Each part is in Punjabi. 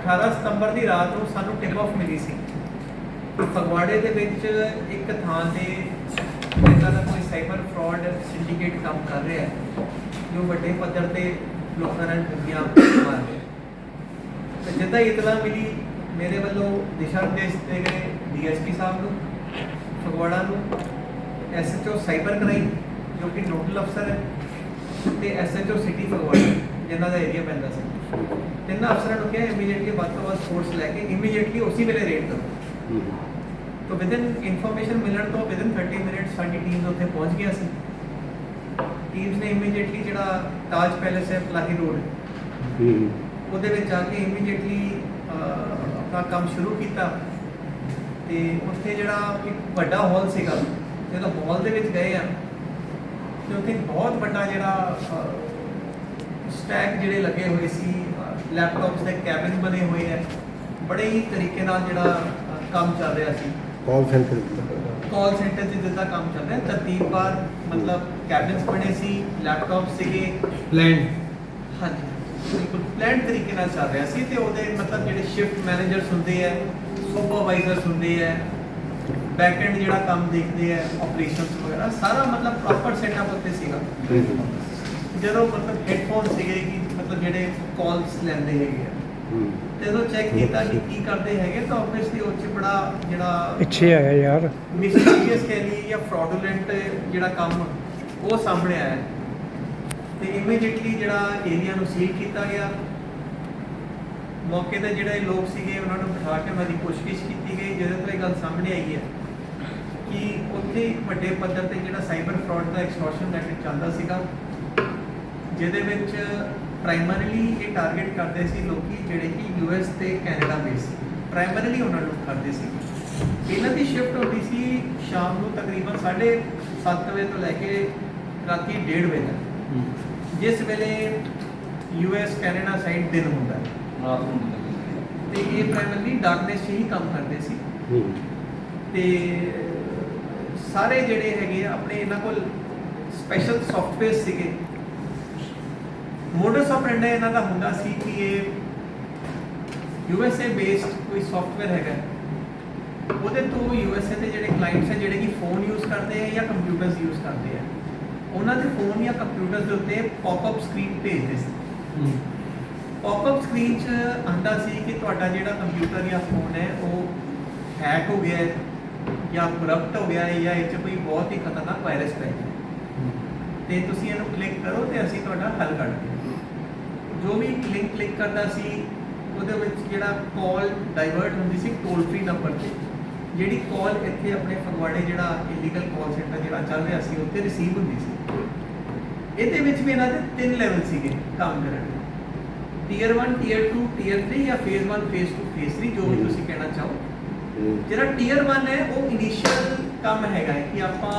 18 ਸਤੰਬਰ ਦੀ ਰਾਤ ਨੂੰ ਸਾਨੂੰ ਟਿਪ ਆਫ ਮਿਲੀ ਸੀ। ਫਗਵਾੜੇ ਦੇ ਵਿੱਚ ਇੱਕ ਥਾਂ ਤੇ ਇਹਨਾਂ ਦਾ ਕੋਈ ਸਾਈਬਰ ਫਰਾਡ ਸਿੰਡੀਕੇਟ ਕੰਮ ਕਰ ਰਿਹਾ ਹੈ, ਜੋ ਵੱਡੇ ਪੱਧਰ ਤੇ ਲੋਕਾਂ ਨਾਲ ਠੱਗੀਆਂ ਮਾਰ ਰਿਹਾ ਤੇ ਜਿੱਦਾਂ ਹੀ ਇਤਲਾ ਮਿਲੀ, ਮੇਰੇ ਵੱਲੋਂ ਦਿਸ਼ਾ ਨਿਰਦੇਸ਼ ਦਿੱਤੇ ਗਏ ਡੀਐਸਪੀ ਸਾਹਿਬ ਨੂੰ, ਫਗਵਾੜਾ ਨੂੰ ਐਸਐਚਓ ਸਾਈਬਰ ਕ੍ਰਾਈਮ, ਜੋ ਕਿ ਨੋਡਲ ਅਫਸਰ ਹੈ, ਤੇ ਐਸਐਚਓ ਸਿਟੀ ਫਗਵਾੜਾ, ਜਿਨ੍ਹਾਂ ਦਾ ਏਰੀਆ ਪੈਂਦਾ ਸੀ। ਤਿੰਨਾਂ ਅਫਸਰਾਂ ਨੂੰ ਕਿਹਾ ਇਮੀਡੀਏਟਲੀ ਵੱਧ ਤੋਂ ਵੱਧ ਫੋਰਸ ਲੈ ਕੇ ਇਮੀਡੀਏਟਲੀ ਉਸੇ ਵੇਲੇ ਰੇਡ ਕਰੋ। ਤਾਂ ਵਿਦਿਨ ਇਨਫੋਰਮੇਸ਼ਨ ਮਿਲਣ ਤੋਂ ਵਿਦਿਨ 30 ਮਿੰਟ ਸਾਡੀ ਟੀਮ ਉੱਥੇ ਪਹੁੰਚ ਗਿਆ ਸੀ। ਟੀਮਸ ਨੇ ਇਮੀਡੀਏਟਲੀ ਜਿਹੜਾ ਤਾਜ ਪੈਲੇਸ ਹੈ ਪਲਾਹੀ ਰੋਡ ਉਹਦੇ ਵਿੱਚ ਆ ਕੇ ਇਮੀਡੀਏਟਲੀ ਆਪਣਾ ਕੰਮ ਸ਼ੁਰੂ ਕੀਤਾ। ਤੇ ਉੱਥੇ ਜਿਹੜਾ ਇੱਕ ਵੱਡਾ ਹਾਲ ਸੀਗਾ ਜਦੋਂ ਹਾਲ ਦੇ ਵਿੱਚ ਗਏ ਆ ਤੇ ਉੱਥੇ ਬਹੁਤ ਵੱਡਾ ਜਿਹੜਾ ਸਟੈਕ ਜਿਹੜੇ ਲੱਗੇ ਹੋਏ ਸੀ ਲੈਪਟਾਪਸ ਦੇ ਕੈਬਿਨ ਬਣੇ ਹੋਏ ਆ। ਬੜੇ ਹੀ ਤਰੀਕੇ ਨਾਲ ਜਿਹੜਾ ਕੰਮ ਚੱਲ ਰਿਹਾ ਸੀ। ਕਾਲ ਸੈਂਟਰ ਕਾਲ ਸੈਂਟਰ 'ਚ ਜਿੱਦਾਂ ਕੰਮ ਚੱਲ ਰਿਹਾ ਤਰਤੀਬਵਾਰ ਮਤਲਬ ਕੈਬਿਨਸ ਬਣੇ ਸੀ ਲੈਪਟਾਪ ਸੀਗੇ। ਲੈਂਡ ਹਾਂਜੀ ਬਿਲਕੁਲ। ਪਲਾਨ ਤਰੀਕੇ ਨਾਲ ਚੱਲ ਰਿਹਾ ਸੀ ਤੇ ਉਹਦੇ ਮਤਲਬ ਜਿਹੜੇ ਸ਼ਿਫਟ ਮੈਨੇਜਰਸ ਹੁੰਦੇ ਆ ਸੁਪਰਵਾਈਜ਼ਰਸ ਹੁੰਦੇ ਆ ਬੈਕ ਐਂਡ ਜਿਹੜਾ ਕੰਮ ਦੇਖਦੇ ਆ ਆਪਰੇਸ਼ਨਸ ਵਗੈਰਾ ਸਾਰਾ ਮਤਲਬ ਪ੍ਰੋਪਰ ਸੈਟਅਪ ਉੱਤੇ ਸੀਗਾ। ਜਦੋਂ ਮਤਲਬ ਹੈੱਡਫੋਨ ਸੀਗੇ ਕਿ ਮਤਲਬ ਜਿਹੜੇ ਕਾਲਸ ਲੈਂਦੇ ਹੈਗੇ ਆ। ਤੇ ਜਦੋਂ ਚੈੱਕ ਕੀਤਾ ਕਿ ਕੀ ਕਰਦੇ ਹੈਗੇ ਤਾਂ ਆਬਵੀਅਸਲੀ ਉਹ 'ਚ ਬੜਾ ਜਿਹੜਾ ਪਿੱਛੇ ਹੈਗਾ ਯਾਰ। ਮਿਸਟੀਰੀਅਸ ਕਹਿ ਲਈਏ ਜਾਂ ਫਰਾਡੂਲੈਂਟ ਜਿਹੜਾ ਕੰਮ ਉਹ ਸਾਹਮਣੇ ਆਇਆ। ਤੇ ਇਮੀਡੀਏਟਲੀ ਜਿਹੜਾ ਏਰੀਆ ਨੂੰ ਸੀਲ ਕੀਤਾ ਗਿਆ। ਮੌਕੇ ਤੇ ਜਿਹੜੇ ਲੋਕ ਸੀਗੇ ਉਹਨਾਂ ਨੂੰ ਬਿਠਾ ਕੇ ਉਹਨਾਂ ਦੀ ਪੁੱਛਗਿੱਛ ਕੀਤੀ ਗਈ। ਜਿਹਦੇ ਤੋਂ ਇਹ ਗੱਲ ਸਾਹਮਣੇ ਆਈ ਹੈ ਕਿ ਉੱਥੇ ਇੱਕ ਵੱਡੇ ਪੱਧਰ ਤੇ ਜਿਹੜਾ ਸਾਈਬਰ ਫਰਾਡ ਦਾ ਐਕਸਟੋਰਸ਼ਨ ਰੈਕਟ ਚੱਲਦਾ ਸੀਗਾ ਜਿਹਦੇ ਵਿੱਚ ਪ੍ਰਾਇਮਰੀਲੀ ਇਹ ਟਾਰਗੇਟ ਕਰਦੇ ਸੀ ਲੋਕੀ ਜਿਹੜੇ ਕਿ ਯੂਐਸ ਤੇ ਕੈਨੇਡਾ ਬੇਸ ਪ੍ਰਾਇਮਰੀਲੀ ਉਹਨਾਂ ਨੂੰ ਕਰਦੇ ਸੀ। ਇਹਨਾਂ ਦੀ ਸ਼ਿਫਟ ਹੁੰਦੀ ਸੀ ਸ਼ਾਮ ਨੂੰ ਤਕਰੀਬਨ 7:30 ਵਜੇ ਤੋਂ ਲੈ ਕੇ ਰਾਤੀ 1:30 ਵਜੇ ਤੱਕ। ਜਿਸ ਵੇਲੇ ਯੂਐਸ ਕੈਨੇਡਾ ਸਾਈਡ ਦਿਨ ਹੁੰਦਾ। ਹੈ ਰਾਤ ਨੂੰ ਤੇ ਇਹ ਪ੍ਰਾਇਮਰੀਲੀ ਡਾਰਕਨੈਸ ਹੀ ਕੰਮ ਕਰਦੇ ਸੀ। ਤੇ ਸਾਰੇ ਜਿਹੜੇ ਹੈਗੇ ਆਪਣੇ ਇਹਨਾਂ ਕੋਲ ਸਪੈਸ਼ਲ ਸੌਫਟਵੇਅਰ ਸੀਗੇ। ਮੋਡਸ ਆਪਰੈਂਡਾ ਇਹਨਾਂ ਦਾ ਹੁੰਦਾ ਸੀ ਕਿ ਇਹ ਯੂਐਸਏ ਬੇਸਡ ਕੋਈ ਸੌਫਟਵੇਅਰ ਹੈਗਾ। ਉਹਦੇ ਤੋਂ ਯੂਐਸਏ ਦੇ ਜਿਹੜੇ ਕਲਾਇੰਟਸ ਹੈ ਜਿਹੜੇ ਕਿ ਫੋਨ ਯੂਜ਼ ਕਰਦੇ ਆ ਜਾਂ ਕੰਪਿਊਟਰਸ ਯੂਜ਼ ਕਰਦੇ ਆ ਉਹਨਾਂ ਦੇ ਫੋਨ ਜਾਂ ਕੰਪਿਊਟਰਸ ਦੇ ਉੱਤੇ ਪੌਪਅਪ ਸਕਰੀਨ ਭੇਜਦੇ ਸੀ। ਪੌਪਅਪ ਸਕਰੀਨ 'ਚ ਆਂਦਾ ਸੀ ਕਿ ਤੁਹਾਡਾ ਜਿਹੜਾ ਕੰਪਿਊਟਰ ਜਾਂ ਫੋਨ ਹੈ ਉਹ ਹੈਕ ਹੋ ਗਿਆ ਹੈ ਜਾਂ ਕਰਪਟ ਹੋ ਗਿਆ ਹੈ ਜਾਂ ਇਹ 'ਚ ਕੋਈ ਬਹੁਤ ਹੀ ਖਤਰਨਾਕ ਵਾਇਰਸ ਪੈ ਗਿਆ ਤੇ ਤੁਸੀਂ ਇਹਨੂੰ ਕਲਿੱਕ ਕਰੋ ਤੇ ਅਸੀਂ ਤੁਹਾਡਾ ਹੱਲ ਕੱਢ ਜੋ ਵੀ ਲਿੰਕ ਕਲਿੱਕ ਕਰਦਾ ਸੀ ਉਹਦੇ ਵਿੱਚ ਜਿਹੜਾ ਕਾਲ ਡਾਈਵਰਟ ਹੁੰਦੀ ਸੀ ਟੋਲ ਫ੍ਰੀ ਨੰਬਰ ਤੇ। ਜਿਹੜੀ ਕਾਲ ਇੱਥੇ ਆਪਣੇ ਫਗਵਾੜੇ ਜਿਹੜਾ ਇਲੀਗਲ ਕਾਲ ਸੈਂਟਰ ਜਿਹੜਾ ਚੱਲ ਰਿਹਾ ਸੀ ਉੱਥੇ ਰਿਸੀਵ ਹੁੰਦੀ ਸੀ। ਇਹਦੇ ਵਿੱਚ ਵੀ ਇਹਨਾਂ ਦੇ ਤਿੰਨ ਲੈਵਲ ਸੀਗੇ ਕੰਮ ਕਰਨ। ਦੇ ਟੀਅਰ 1 ਟੀਅਰ 2 ਟੀਅਰ 3 ਜਾਂ ਫੇਜ਼ 1 ਫੇਜ਼ 2 ਫੇਜ਼ 3 ਜੋ ਵੀ ਤੁਸੀਂ ਕਹਿਣਾ ਚਾਹੋ। ਜਿਹੜਾ ਟੀਅਰ 1 ਹੈ ਉਹ ਇਨੀਸ਼ੀਅਲ ਕੰਮ ਹੈਗਾ ਹੈ ਕਿ ਆਪਾਂ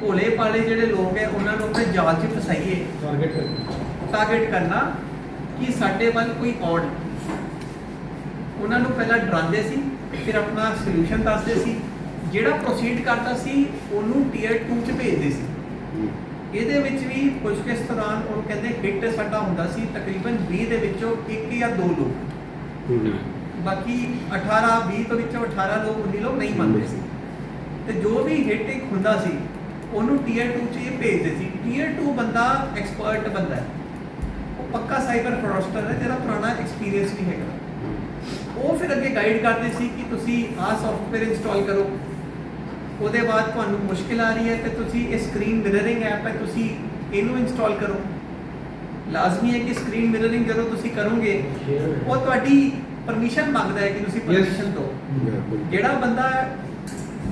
ਭੋਲੇ ਪਾਲੇ ਜਿਹੜੇ ਲੋਕ ਹੈ ਉਹਨਾਂ ਨੂੰ ਆਪਣੇ ਜਾਲ 'ਚ ਫਸਾਈਏ। ਟਾਰਗੇਟ ਟਾਰਗੇਟ ਕਰਨਾ ਕਿ ਸਾਡੇ ਵੱਲ ਕੋਈ ਆਉਣ ਉਹਨਾਂ ਨੂੰ ਪਹਿਲਾਂ ਡਰਾਉਂਦੇ ਸੀ, ਫਿਰ ਆਪਣਾ ਸੋਲੂਸ਼ਨ ਦੱਸਦੇ ਸੀ। ਜਿਹੜਾ ਪ੍ਰੋਸੀਡ ਕਰਦਾ ਸੀ, ਉਹਨੂੰ ਟੀਅਰ 2 ਚ ਭੇਜਦੇ ਸੀ। ਇਹਦੇ ਵਿੱਚ ਵੀ ਪੁੱਛਗਿੱਛ ਦੌਰਾਨ ਉਹ ਕਹਿੰਦੇ ਹਿੱਟ ਸਾਡਾ ਹੁੰਦਾ ਸੀ, ਤਕਰੀਬਨ 20 ਦੇ ਵਿੱਚੋਂ ਇੱਕ ਜਾਂ ਦੋ ਲੋਕ। ਬਾਕੀ 18 20 ਤੋਂ ਵਿੱਚੋਂ 18 ਲੋਕ 19 ਲੋਕ ਨਹੀਂ ਮੰਨਦੇ ਸੀ। ਤੇ ਜੋ ਵੀ ਹਿੱਟ ਇੱਕ ਹੁੰਦਾ ਸੀ, ਉਹਨੂੰ ਟੀਅਰ 2 ਚ ਇਹ ਭੇਜਦੇ ਸੀ। ਟੀਅਰ 2 ਬੰਦਾ ਐਕਸਪਰਟ ਬੰਦਾ ਹੈ। ਪੱਕਾ ਸਾਈਬਰ ਫਰੋਸਟਰ ਹੈ ਜਿਹੜਾ ਪੁਰਾਣਾ ਐਕਸਪੀਰੀਅੰਸ ਨਹੀਂ ਹੈਗਾ। ਉਹ ਫਿਰ ਅੱਗੇ ਗਾਈਡ ਕਰਦੇ ਸੀ ਕਿ ਤੁਸੀਂ ਆਹ ਸੌਫਟਵੇਅਰ ਇੰਸਟਾਲ ਕਰੋ। ਉਹਦੇ ਬਾਅਦ ਤੁਹਾਨੂੰ ਮੁਸ਼ਕਿਲ ਆ ਰਹੀ ਹੈ ਤੇ ਤੁਸੀਂ ਇਹ ਸਕਰੀਨ ਮਿਰਰਿੰਗ ਐਪ ਹੈ ਤੁਸੀਂ ਇਹਨੂੰ ਇੰਸਟਾਲ ਕਰੋ। ਲਾਜ਼ਮੀ ਹੈ ਕਿ ਸਕਰੀਨ ਮਿਰਰਿੰਗ ਜਦੋਂ ਤੁਸੀਂ ਕਰੋਗੇ ਉਹ ਤੁਹਾਡੀ ਪਰਮਿਸ਼ਨ ਮੰਗਦਾ ਹੈ ਕਿ ਤੁਸੀਂ ਪਰਮਿਸ਼ਨ ਦਿਓ। ਜਿਹੜਾ ਬੰਦਾ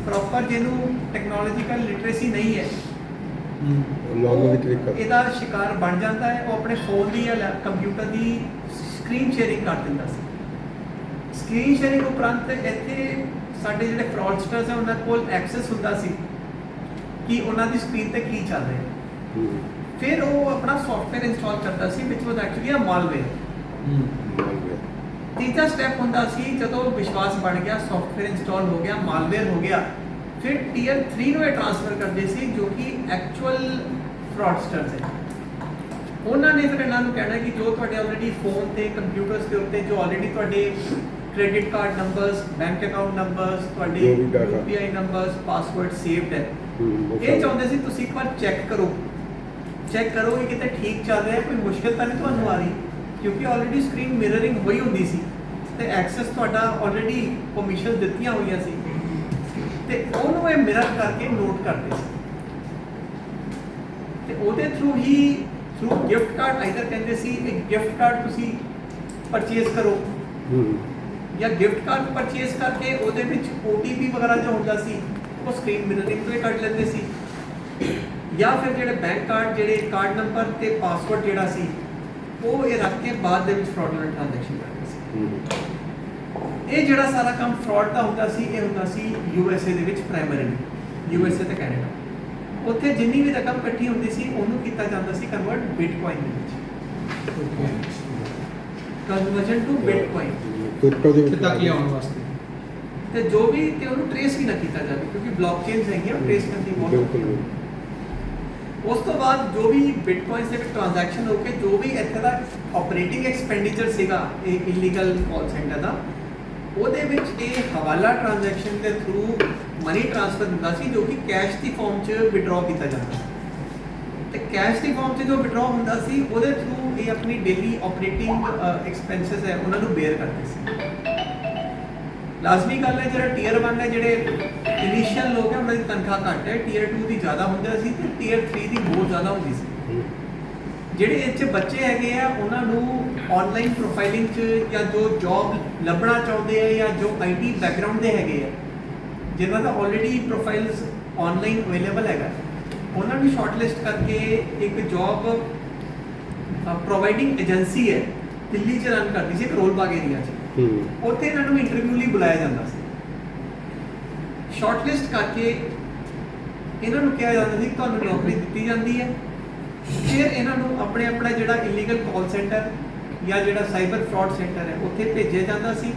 ਪ੍ਰੋਪਰ ਜਿਹਨੂੰ ਟੈਕਨੋਲੋਜੀਕਲ ਲਿਟਰੇਸੀ ਨਹੀਂ ਹੈ ਵਿੱਚ ਕਲਿੱਕ ਕਰ ਇਹਦਾ ਸ਼ਿਕਾਰ ਬਣ ਜਾਂਦਾ ਹੈ ਉਹ ਆਪਣੇ ਫੋਨ ਦੀ ਜਾਂ ਕੰਪਿਊਟਰ ਦੀ ਸਕਰੀਨ ਸ਼ੇਅਰਿੰਗ ਕਰ ਦਿੰਦਾ ਸੀ। ਸਕਰੀਨ ਸ਼ੇਅਰਿੰਗ ਉਪਰੰਤ ਇੱਥੇ ਸਾਡੇ ਜਿਹੜੇ ਫਰਾਡਸਟਰਸ ਹੈ ਉਹਨਾਂ ਕੋਲ ਐਕਸੈਸ ਹੁੰਦਾ ਸੀ ਕਿ ਉਹਨਾਂ ਦੀ ਸਕਰੀਨ ਤੇ ਕੀ ਚੱਲ ਰਿਹਾ। ਹੈ ਫਿਰ ਉਹ ਆਪਣਾ ਸੌਫਟਵੇਅਰ ਇੰਸਟਾਲ ਕਰਦਾ ਸੀ which was actually a malware ਤੀਜਾ ਸਟੈਪ ਹੁੰਦਾ ਸੀ ਜਦੋਂ ਵਿਸ਼ਵਾਸ ਬਣ ਗਿਆ ਸੌਫਟਵੇਅਰ ਇੰਸਟਾਲ ਹੋ ਗਿਆ ਮਾਲਵੇਅਰ ਹੋ ਗਿਆ ਫਿਰ ਟੀਅਰ 3 ਨੂੰ ਇਹ ਟ੍ਰਾਂਸਫਰ ਕਰਦੇ ਸੀ ਜੋ ਕਿ ਐਕਚੁਅਲ ਫਰਾਡਸਟਰਸ ਹੈ ਉਹਨਾਂ ਨੇ ਫਿਰ ਇਹਨਾਂ ਨੂੰ ਕਹਿਣਾ ਕਿ ਜੋ ਤੁਹਾਡੇ ਆਲਰੇਡੀ ਫੋਨ ਤੇ ਕੰਪਿਊਟਰਸ ਦੇ ਉੱਤੇ ਜੋ ਆਲਰੇਡੀ ਤੁਹਾਡੇ credit card numbers bank account numbers ਤੁਹਾਡੇ। ਯੂਪੀਆਈ ਨੰਬਰਸ ਪਾਸਵਰਡ ਸੇਵਡ ਹੈ। ਇਹ ਚਾਹੁੰਦੇ ਸੀ ਤੁਸੀਂ ਇੱਕ ਵਾਰ ਚੈੱਕ ਕਰੋ। ਚੈੱਕ ਕਰੋ ਕਿ ਕਿਤੇ ਠੀਕ ਚੱਲ ਰਿਹਾ ਕੋਈ ਮੁਸ਼ਕਲ ਤਾਂ ਨਹੀਂ ਤੁਹਾਨੂੰ ਆ ਰਹੀ? ਕਿਉਂਕਿ ਆਲਰੇਡੀ ਸਕਰੀਨ ਮਿਰਰਿੰਗ ਹੋਈ ਹੁੰਦੀ ਸੀ। ਤੇ ਐਕਸੈਸ ਤੁਹਾਡਾ ਆਲਰੇਡੀ ਪਰਮਿਸ਼ਨ ਦਿੱਤੀਆਂ ਹੋਈਆਂ ਸੀ। ਤੇ ਉਹਨੂੰ ਇਹ ਮਿਰਰ ਕਰਕੇ ਨੋਟ ਕਰਦੇ ਸੀ। ਤੇ ਉਹਦੇ ਥਰੂ ਹੀ ਥਰੂ ਗਿਫਟ ਕਾਰਡ ਆਈਦਰ ਕਹਿੰਦੇ ਸੀ ਇੱਕ ਗਿਫਟ ਕਾਰਡ ਤੁਸੀਂ ਪਰਚੇਸ ਕਰੋ। ਹੂੰ। ਜਾਂ ਗਿਫਟ ਕਾਰਡ ਪਰਚੇਸ ਕਰਕੇ ਉਹਦੇ ਵਿੱਚ OTP ਵਗੈਰਾ ਜੋ ਹੁੰਦਾ ਸੀ ਉਹ ਸਕਰੀਨ ਮਿਰਰਿੰਗ ਤੋਂ ਕੱਢ ਲੈਂਦੇ ਸੀ। ਜਾਂ ਫਿਰ ਜਿਹੜੇ ਬੈਂਕ ਕਾਰਡ ਜਿਹੜੇ ਕਾਰਡ ਨੰਬਰ ਤੇ ਪਾਸਵਰਡ ਜਿਹੜਾ ਸੀ ਉਹ ਇਹ ਰੱਖ ਕੇ ਬਾਅਦ ਦੇ ਵਿੱਚ ਫਰਾਡੂਲੈਂਟ ਟ੍ਰਾਂਜੈਕਸ਼ਨ ਕਰਦੇ ਸੀ। ਹੂੰ। ਇਹ ਜਿਹੜਾ ਸਾਰਾ ਕੰਮ ਫਰਾਡ ਦਾ ਹੁੰਦਾ ਸੀ ਇਹ ਹੁੰਦਾ ਸੀ ਯੂਐਸਏ ਦੇ ਵਿੱਚ ਪ੍ਰਾਇਮਰੀਲੀ ਯੂਐਸਏ ਤੇ ਕੈਨੇਡਾ ਉੱਥੇ ਜਿੰਨੀ ਵੀ ਰਕਮ ਇਕੱਠੀ ਹੁੰਦੀ ਸੀ ਉਹਨੂੰ ਕੀਤਾ ਜਾਂਦਾ ਸੀ ਕਨਵਰਟ ਬਿਟਕੋਇਨ ਦੇ ਵਿੱਚ। ਕਨਵਰਜਨ ਟੂ ਬਿਟਕੋਇਨ ਕ੍ਰਿਪਟੋ ਦੇ ਤੇ ਵਿੱਚ ਤੱਕ ਲਿਆਉਣ ਵਾਸਤੇ? ਤੇ ਜੋ ਵੀ ਤੇ ਉਹਨੂੰ ਟ੍ਰੇਸ ਵੀ ਨਾ ਕੀਤਾ ਜਾਵੇ ਕਿਉਂਕਿ ਬਲੌਕਚੇਨਸ ਹੈਗੀਆਂ ਟ੍ਰੇਸ ਕਰਨ ਦੀ ਬਹੁਤ। ਉਸ ਤੋਂ ਬਾਅਦ ਜੋ ਵੀ ਬਿਟਕੋਇਨਸ ਦੇ ਵਿੱਚ ਟ੍ਰਾਂਜੈਕਸ਼ਨ ਹੋ ਕੇ ਜੋ ਵੀ ਇੱਥੇ ਦਾ ਆਪਰੇਟਿੰਗ ਐਕਸਪੈਂਡੀਚਰ ਸੀਗਾ ਇਹ ਇਲੀਗਲ ਕਾਲ ਸੈਂਟਰ ਦਾ ਉਹਦੇ ਵਿੱਚ ਇਹ ਹਵਾਲਾ ਟ੍ਰਾਂਜੈਕਸ਼ਨ ਦੇ ਥਰੂ ਮਨੀ ਟ੍ਰਾਂਸਫਰ ਹੁੰਦਾ ਸੀ ਜੋ ਕਿ ਕੈਸ਼ ਦੀ ਫਾਰਮ 'ਚ ਵਿਡਰਾਅ ਕੀਤਾ ਜਾਂਦਾ ਤੇ ਕੈਸ਼ ਦੀ ਫਾਰਮ 'ਚ ਜੋ ਵਿਡਰਾਅ ਹੁੰਦਾ ਸੀ ਉਹਦੇ ਥਰੂ ਇਹ ਆਪਣੀ ਡੇਲੀ ਆਪਰੇਟਿੰਗ ਐਕਸਪੈਂਸਸ ਹੈ ਉਹਨਾਂ ਨੂੰ ਬੇਅਰ ਕਰਦੇ ਸੀ। ਲਾਜ਼ਮੀ ਗੱਲ ਹੈ ਜਿਹੜਾ ਟੀਅਰ 1 ਹੈ ਜਿਹੜੇ ਇਨੀਸ਼ੀਅਲ ਲੋਕ ਹੈ ਉਹਨਾਂ ਦੀ ਤਨਖਾਹ ਘੱਟ ਹੈ ਟੀਅਰ 2 ਦੀ ਜ਼ਿਆਦਾ ਹੁੰਦਾ ਸੀ ਤੇ ਟੀਅਰ 3 ਦੀ ਬਹੁਤ ਜ਼ਿਆਦਾ ਹੁੰਦੀ ਸੀ। ਜਿਹੜੇ 'ਚ ਬੱਚੇ ਹੈਗੇ ਆ ਉਹਨਾਂ ਨੂੰ ਆਨਲਾਈਨ ਪ੍ਰੋਫਾਈਲਿੰਗ 'ਚ ਜਾਂ ਜੋ ਜੌਬ ਲੱਭਣਾ ਚਾਹੁੰਦੇ ਆ ਜਾਂ ਜੋ ਆਈਟੀ ਬੈਕਗ੍ਰਾਉਂਡ ਦੇ ਹੈਗੇ ਆ ਜਿਨ੍ਹਾਂ ਦਾ ਆਲਰੇਡੀ ਪ੍ਰੋਫਾਈਲਸ ਆਨਲਾਈਨ ਅਵੇਲੇਬਲ ਹੈਗਾ ਉਹਨਾਂ ਨੂੰ ਸ਼ਾਰਟਲਿਸਟ ਕਰਕੇ ਇੱਕ ਜੌਬ ਪ੍ਰੋਵਾਈਡਿੰਗ ਏਜੰਸੀ ਹੈ ਦਿੱਲੀ 'ਚ ਰਨ ਕਰਦੀ ਸੀ ਕਰੋਲ ਬਾਗ ਏਰੀਆ 'ਚ। ਉੱਥੇ ਇਹਨਾਂ ਨੂੰ ਇੰਟਰਵਿਊ ਲਈ ਬੁਲਾਇਆ ਜਾਂਦਾ ਸੀ। ਸ਼ਾਰਟਲਿਸਟ ਕਰਕੇ ਇਹਨਾਂ ਨੂੰ ਕਿਹਾ ਜਾਂਦਾ ਸੀ ਤੁਹਾਨੂੰ ਨੌਕਰੀ ਦਿੱਤੀ ਜਾਂਦੀ ਹੈ। ਫਿਰ ਇਹਨਾਂ ਨੂੰ ਆਪਣੇ ਆਪਣਾ ਜਿਹੜਾ ਇਲੀਗਲ ਕਾਲ ਸੈਂਟਰ ਜਾਂ ਜਿਹੜਾ ਸਾਈਬਰ ਫਰਾਡ ਸੈਂਟਰ ਹੈ, ਉੱਥੇ ਭੇਜਿਆ ਜਾਂਦਾ ਸੀ।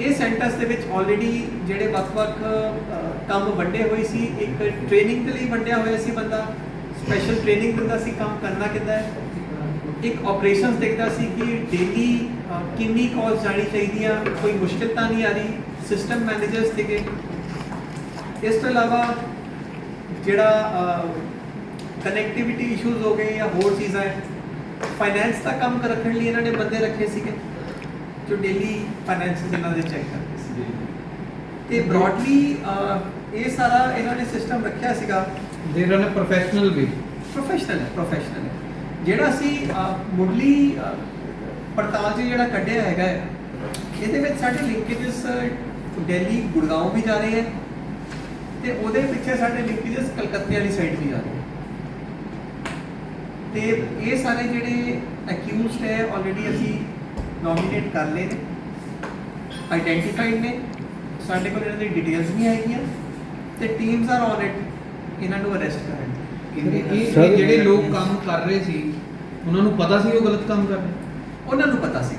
ਇਹ ਸੈਂਟਰਸ ਦੇ ਵਿੱਚ ਆਲਰੇਡੀ ਜਿਹੜੇ ਵੱਖ-ਵੱਖ ਕੰਮ ਵੰਡੇ ਹੋਏ ਸੀ। ਇੱਕ ਟ੍ਰੇਨਿੰਗ ਦੇ ਲਈ ਵੰਡਿਆ ਹੋਇਆ ਸੀ ਬੰਦਾ ਸਪੈਸ਼ਲ ਟ੍ਰੇਨਿੰਗ ਦਿੰਦਾ ਸੀ, ਕੰਮ ਕਰਨਾ ਕਿੱਦਾਂ ਹੈ। ਇੱਕ ਆਪਰੇਸ਼ਨਸ ਦੇਖਦਾ ਸੀ ਕਿ ਡੇਲੀ ਕਿੰਨੀ ਕਾਲਸ ਜਾਣੀ ਚਾਹੀਦੀਆਂ, ਕੋਈ ਮੁਸ਼ਕਿਲ ਤਾਂ ਨਹੀਂ ਆ ਰਹੀ ਸਿਸਟਮ ਮੈਨੇਜਰਸ ਸੀਗੇ। ਇਸ ਤੋਂ ਇਲਾਵਾ ਜਿਹੜਾ ਕਨੈਕਟੀਵਿਟੀ ਇਸ਼ੂਜ਼ ਹੋ ਗਏ ਜਾਂ ਹੋਰ ਚੀਜ਼ਾਂ ਹੈ ਫਾਈਨੈਂਸ ਦਾ ਕੰਮ ਰੱਖਣ ਲਈ ਇਹਨਾਂ ਨੇ ਬੰਦੇ ਰੱਖੇ ਸੀਗੇ ਜੋ ਡੇਲੀ ਫਾਈਨੈਂਸਸ ਇਹਨਾਂ ਦੇ ਚੈੱਕ ਕਰਦੇ ਸੀ। ਤੇ ਬ੍ਰੌਡਲੀ ਇਹ ਸਾਰਾ ਇਹਨਾਂ ਨੇ ਸਿਸਟਮ ਰੱਖਿਆ ਸੀਗਾ। ਦੇ ਰਨ ਪ੍ਰੋਫੈਸ਼ਨਲ ਵੀ। ਪ੍ਰੋਫੈਸ਼ਨਲ ਹੈ ਪ੍ਰੋਫੈਸ਼ਨਲ ਜਿਹੜਾ ਸੀ ਮੁੱਢਲੀ ਪੜਤਾਲ 'ਚ ਜਿਹੜਾ ਕੱਢਿਆ ਹੈਗਾ ਇਹਦੇ ਵਿੱਚ ਸਾਡੇ ਲਿੰਕੇजेस ਦਿੱਲੀ ਗੁੜਗਾਉਂ ਵੀ ਜਾ ਰਹੇ ਹੈ ਤੇ ਉਹਦੇ ਪਿੱਛੇ ਸਾਡੇ ਲਿੰਕੇजेस ਕਲਕੱਤੇ ਵਾਲੀ ਸਾਈਡ ਵੀ ਜਾ ਰਹੇ ਹੈ। ਤੇ ਇਹ ਸਾਰੇ ਜਿਹੜੇ ਅਕਿਊਜ਼ਡ ਹੈ ਆਲਰੇਡੀ ਅਸੀਂ ਨੋਮੀਨੇਟ ਕਰ ਲਏ ਨੇ ਆਈਡੈਂਟੀਫਾਈਡ ਨੇ। ਸਾਡੇ ਕੋਲ ਇਹਨਾਂ ਦੀ ਡਿਟੇਲਸ ਵੀ ਹੈਗੀਆਂ ਤੇ ਟੀਮਸ ਆਰ ਔਨ ਇਟ ਇਹਨਾਂ ਨੂੰ ਅਰੈਸਟ ਕਰਨ। ਇਹ ਜਿਹੜੇ ਲੋਕ ਕੰਮ ਕਰ ਰਹੇ ਸੀ ਉਹਨਾਂ ਨੂੰ ਪਤਾ ਸੀ ਉਹ ਗਲਤ ਕੰਮ ਕਰ ਰਹੇ? ਉਹਨਾਂ ਨੂੰ ਪਤਾ ਸੀ।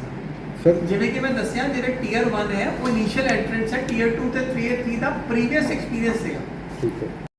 ਸਰ। ਜਿਵੇਂ ਕਿ ਮੈਂ ਦੱਸਿਆ ਜਿਹੜੇ ਟੀਅਰ 1 ਹੈ ਉਹ ਇਨੀਸ਼ੀਅਲ ਐਂਟਰੈਂਸ ਹੈ ਟੀਅਰ 2 ਤੇ 3 3 ਦਾ ਪ੍ਰੀਵੀਅਸ ਐਕਸਪੀਰੀਅੰਸ ਸੀਗਾ। ਠੀਕ ਹੈ।